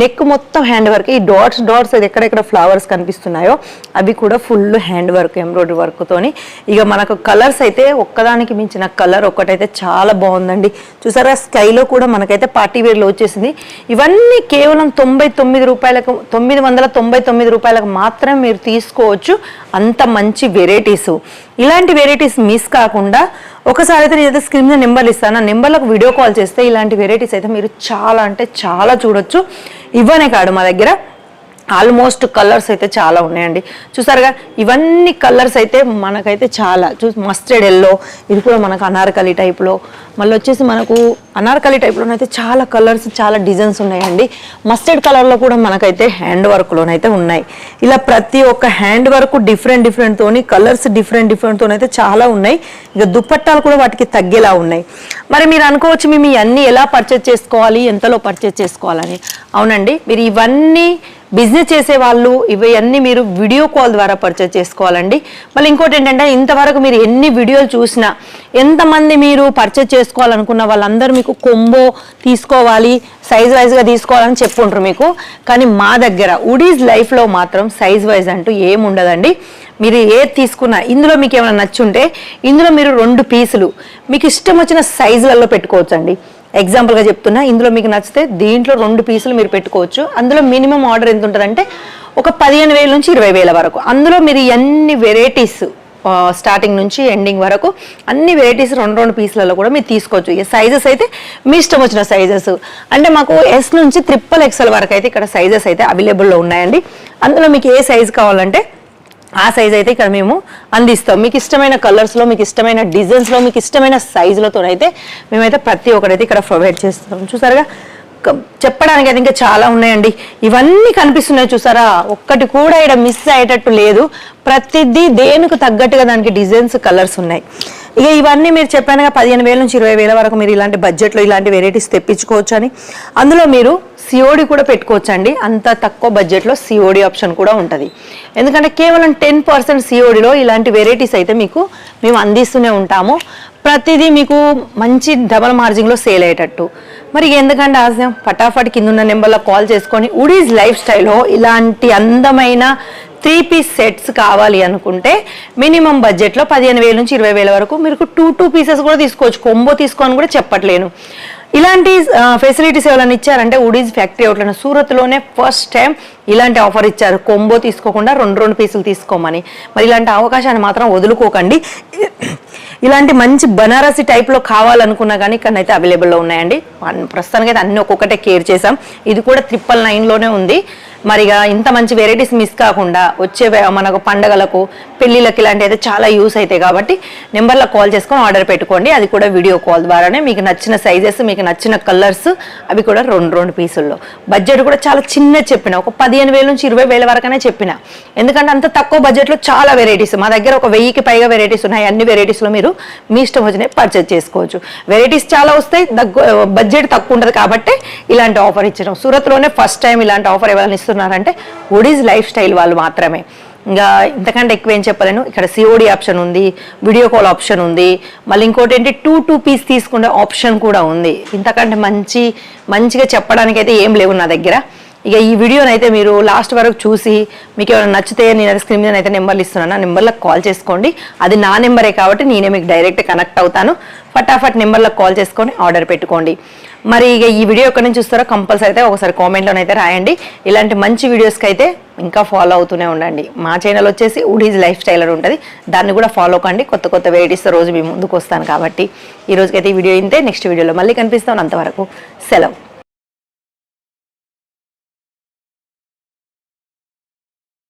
Neck మొత్తం hand work ఈ dots dots అది ఎక్కడెక్కడ ఫ్లవర్స్ కనిపిస్తున్నాయో అవి కూడా ఫుల్ హ్యాండ్ వర్క్ ఎంబ్రాయిడరీ వర్క్తోని ఇక మనకు కలర్స్ అయితే ఒక్కదానికి మించిన కలర్ ఒకటైతే చాలా బాగుందండి. చూసారా స్కైలో కూడా మనకైతే పార్టీ వేర్లో వచ్చేసింది. ఇవన్నీ కేవలం తొంభై తొమ్మిది రూపాయలకు తొమ్మిది వందల తొంభై తొమ్మిది రూపాయలకు మాత్రమే మీరు తీసుకోవచ్చు. అంత మంచి వెరైటీస్ ఇలాంటి వెరైటీస్ మిస్ కాకుండా ఒకసారి అయితే నేనైతే స్క్రీన్ మీద నెంబర్లు ఇస్తాను. ఆ నెంబర్లకు వీడియో కాల్ చేస్తే ఇలాంటి వెరైటీస్ అయితే మీరు చాలా అంటే చాలా చూడొచ్చు. ఇవ్వనే కాదు మా దగ్గర. ఆల్మోస్ట్ కలర్స్ అయితే చాలా ఉన్నాయండి. చూసారుగా ఇవన్నీ కలర్స్ అయితే మనకైతే చాలా. చూ మస్టర్డ్ ఎల్లో ఇది కూడా మనకు అనార్కలి టైప్లో. మళ్ళీ వచ్చేసి మనకు అనార్కలి టైప్లోనైతే చాలా కలర్స్ చాలా డిజైన్స్ ఉన్నాయండి. మస్టర్డ్ కలర్లో కూడా మనకైతే హ్యాండ్ వర్క్లోనైతే ఉన్నాయి. ఇలా ప్రతి ఒక్క హ్యాండ్ వర్క్ డిఫరెంట్ డిఫరెంట్తో కలర్స్ డిఫరెంట్ డిఫరెంట్తో అయితే చాలా ఉన్నాయి. ఇక దుప్పట్టాలు కూడా వాటికి తగ్గేలా ఉన్నాయి. మరి మీరు అనుకోవచ్చు మేము ఇవన్నీ ఎలా పర్చేజ్ చేసుకోవాలి ఎంతలో పర్చేజ్ చేసుకోవాలని. అవునండి మీరు ఇవన్నీ బిజినెస్ చేసే వాళ్ళు ఇవన్నీ మీరు వీడియో కాల్ ద్వారా పర్చేజ్ చేసుకోవాలండి. మళ్ళీ ఇంకోటి ఏంటంటే ఇంతవరకు మీరు ఎన్ని వీడియోలు చూసినా ఎంతమంది మీరు పర్చేజ్ చేసుకోవాలనుకున్న వాళ్ళందరూ మీకు కొంబో తీసుకోవాలి సైజ్ వైజ్గా తీసుకోవాలని చెప్పుంటారు మీకు. కానీ మా దగ్గర ఉడీస్ లైఫ్లో మాత్రం సైజ్ వైజ్ అంటూ ఏముండదండి మీరు ఏది తీసుకున్నా ఇందులో మీకు ఏమైనా నచ్చుంటే ఇందులో మీరు రెండు పీసులు మీకు ఇష్టం వచ్చిన సైజులలో పెట్టుకోవచ్చండి. ఎగ్జాంపుల్గా చెప్తున్నా ఇందులో మీకు నచ్చితే దీంట్లో రెండు పీసులు మీరు పెట్టుకోవచ్చు. అందులో మినిమం ఆర్డర్ ఎంత ఉంటుందంటే ఒక పదిహేను వేల నుంచి ఇరవై వేల వరకు. అందులో మీరు ఎన్ని వెరైటీస్ స్టార్టింగ్ నుంచి ఎండింగ్ వరకు అన్ని వెరైటీస్ రెండు రెండు పీసులలో కూడా మీరు తీసుకోవచ్చు. ఈ సైజెస్ అయితే మీ ఇష్టం వచ్చిన సైజెస్ అంటే మాకు ఎస్ నుంచి త్రిప్పల్ ఎక్సెల్ వరకు అయితే ఇక్కడ సైజెస్ అయితే అవైలబుల్లో ఉన్నాయండి. అందులో మీకు ఏ సైజ్ కావాలంటే ఆ సైజ్ అయితే ఇక్కడ మేము అందిస్తాం. మీకు ఇష్టమైన కలర్స్లో మీకు ఇష్టమైన డిజైన్స్లో మీకు ఇష్టమైన సైజులతో అయితే మేమైతే ప్రతి ఒక్కరైతే ఇక్కడ ప్రొవైడ్ చేస్తాం. చూసారుగా? చెప్పడానికి అయితే ఇంకా చాలా ఉన్నాయండి. ఇవన్నీ కనిపిస్తున్నాయి చూసారా? ఒక్కటి కూడా ఇక్కడ మిస్ అయ్యేటట్టు లేదు. ప్రతిదీ దేనికి తగ్గట్టుగా దానికి డిజైన్స్ కలర్స్ ఉన్నాయి. ఇక ఇవన్నీ మీరు చెప్పానుగా పదిహేను వేల నుంచి ఇరవై వేల వరకు మీరు ఇలాంటి బడ్జెట్లో ఇలాంటి వెరైటీస్ తెప్పించుకోవచ్చు అని అందులో మీరు సిఓడి కూడా పెట్టుకోవచ్చు అండి అంత తక్కువ బడ్జెట్లో సిఓడి ఆప్షన్ కూడా ఉంటుంది. ఎందుకంటే కేవలం టెన్ పర్సెంట్ సిఓడిలో ఇలాంటి వెరైటీస్ అయితే మీకు మేము అందిస్తూనే ఉంటాము. ప్రతిదీ మీకు మంచి డబల్ మార్జిన్లో సేల్ అయ్యేటట్టు. మరి ఎందుకంటే ఆశయం? ఫటాఫట్ కింద ఉన్న నెంబర్లో కాల్ చేసుకొని ఉడీస్ లైఫ్ స్టైల్లో ఇలాంటి అందమైన త్రీ పీస్ సెట్స్ కావాలి అనుకుంటే మినిమం బడ్జెట్లో పదిహేను వేల నుంచి ఇరవై వేల వరకు మీరు టూ టూ పీసెస్ కూడా తీసుకోవచ్చు. కొంబో తీసుకోని కూడా చెప్పట్లేను. ఇలాంటి ఫెసిలిటీస్ ఎవరైనా ఇచ్చారంటే ఉడీజ్ ఫ్యాక్టరీ అవుట్లైన సూరత్లోనే ఫస్ట్ టైం ఇలాంటి ఆఫర్ ఇచ్చారు. కొంబో తీసుకోకుండా రెండు రెండు పీసులు తీసుకోమని. మరి ఇలాంటి అవకాశాన్ని మాత్రం వదులుకోకండి. ఇలాంటి మంచి బనారసి టైప్లో కావాలనుకున్నా కానీ ఇక్కడైతే అవైలబుల్లో ఉన్నాయండి. ప్రస్తుతానికి అయితే అన్ని ఒక్కొక్కటే కేర్ చేసాం ఇది కూడా ట్రిపుల్ నైన్లోనే ఉంది. మరిగా ఇంత మంచి వెరైటీస్ మిస్ కాకుండా వచ్చే మనకు పండగలకు పెళ్ళిళ్ళకి ఇలాంటి అయితే చాలా యూస్ అవుతాయి కాబట్టి నెంబర్లో కాల్ చేసుకొని ఆర్డర్ పెట్టుకోండి. అది కూడా వీడియో కాల్ ద్వారానే. మీకు నచ్చిన సైజెస్ మీకు నచ్చిన కలర్స్ అవి కూడా రెండు రెండు పీసుల్లో. బడ్జెట్ కూడా చాలా చిన్న చెప్పిన. ఒక పదిహేను వేల నుంచి ఇరవై వేల వరకనే చెప్పిన. ఎందుకంటే అంత తక్కువ బడ్జెట్లో చాలా వెరైటీస్ మా దగ్గర ఒక వెయ్యికి పైగా వెరైటీస్ ఉన్నాయి. అన్ని వెరైటీస్లో మీరు మీ ఇష్టం వచ్చినవి పర్చేజ్ చేసుకోవచ్చు. వెరైటీస్ చాలా వస్తాయి దగ్గు బడ్జెట్ తక్కువ ఉంటుంది కాబట్టి ఇలాంటి ఆఫర్ ఇచ్చడం సూరత్లోనే ఫస్ట్ టైం ఇలాంటి ఆఫర్ ఎవరైనా ఇస్తున్నారంటే ఒడీస్ లైఫ్ స్టైల్ వాళ్ళు మాత్రమే. ఇంకా ఇంతకంటే ఎక్కువ ఏం చెప్పలేను. ఇక్కడ సిఓడి ఆప్షన్ ఉంది వీడియో కాల్ ఆప్షన్ ఉంది. మళ్ళీ ఇంకోటి ఏంటి? టూ టూ పీస్ తీసుకునే ఆప్షన్ కూడా ఉంది. ఇంతకంటే మంచి మంచిగా చెప్పడానికి అయితే ఏం లేవు నా దగ్గర. ఇక ఈ వీడియోని అయితే మీరు లాస్ట్ వరకు చూసి మీకు ఏమైనా నచ్చితే నేను స్క్రీన్ మీద అయితే నెంబర్లు ఇస్తున్నాను. ఆ నెంబర్లకు కాల్ చేసుకోండి. అది నా నెంబరే కాబట్టి నేనే మీకు డైరెక్ట్ కనెక్ట్ అవుతాను. ఫటాఫట్ నెంబర్లకు కాల్ చేసుకొని ఆర్డర్ పెట్టుకోండి. మరి ఇక ఈ వీడియో ఎక్కడి నుంచి చూస్తారో కంపల్సరీ అయితే ఒకసారి కామెంట్లోనైతే రాయండి. ఇలాంటి మంచి వీడియోస్కి అయితే ఇంకా ఫాలో అవుతూనే ఉండండి. మా ఛానల్ వచ్చేసి ఉడీజ్ లైఫ్ స్టైల్ అని ఉంటుంది. దాన్ని కూడా ఫాలో కండి. కొత్త కొత్త వెరైటీస్ రోజు మీ ముందుకు వస్తాను కాబట్టి. ఈ రోజుకైతే ఈ వీడియో ఇంతే. నెక్స్ట్ వీడియోలో మళ్ళీ కనిపిస్తాను. అంతవరకు సెలవు.